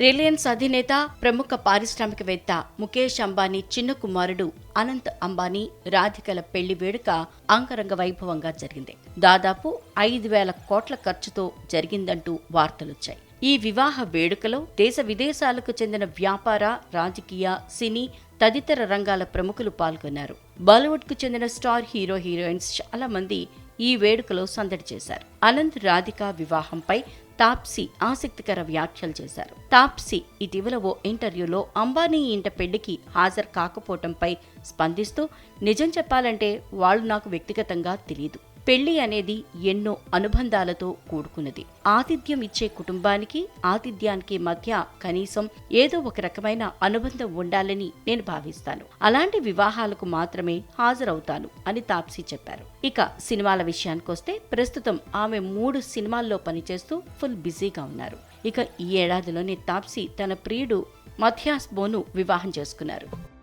Reliance అధినేత ప్రముఖ పారిశ్రామికవేత్త ముఖేష్ అంబానీ చిన్న కుమారుడు అనంత్ అంబానీ రాధికల పెళ్ళి వేడుక అంగరంగ వైభవంగా జరిగింది. దాదాపు ఐదు వేల కోట్ల ఖర్చుతో జరిగిందంటూ వార్తలొచ్చాయి. ఈ వివాహ వేడుకలో దేశ విదేశాలకు చెందిన వ్యాపార రాజకీయ సినీ తదితర రంగాల ప్రముఖులు పాల్గొన్నారు. బాలీవుడ్కు చెందిన స్టార్ హీరో హీరోయిన్స్ చాలా మంది ఈ వేడుకలో సందడి చేశారు. అనంత్ రాధిక వివాహంపై తాప్సీ ఆసక్తికర వ్యాఖ్యలు చేశారు. తాప్సీ ఇటీవల ఓ ఇంటర్వ్యూలో అంబానీ ఇంట పెళ్ళికి హాజరు కాకపోవటంపై స్పందిస్తూ నిజం చెప్పాలంటే వాళ్ళు నాకు వ్యక్తిగతంగా తెలియదు పెళ్ళి అనేది ఎన్నో అనుబంధాలతో కూడుకున్నది. ఆతిథ్యం ఇచ్చే కుటుంబానికి ఆతిథ్యానికి మధ్య కనీసం ఏదో ఒక రకమైన అనుబంధం ఉండాలని నేను భావిస్తాను. అలాంటి వివాహాలకు మాత్రమే హాజరవుతాను అని తాప్సీ చెప్పారు. ఇక సినిమాల విషయానికొస్తే ప్రస్తుతం ఆమె మూడు సినిమాల్లో పనిచేస్తూ ఫుల్ బిజీగా ఉన్నారు. ఇక ఈ ఏడాదిలోనే తాప్సీ తన ప్రియుడు మథియాస్ బోను వివాహం చేసుకున్నారు.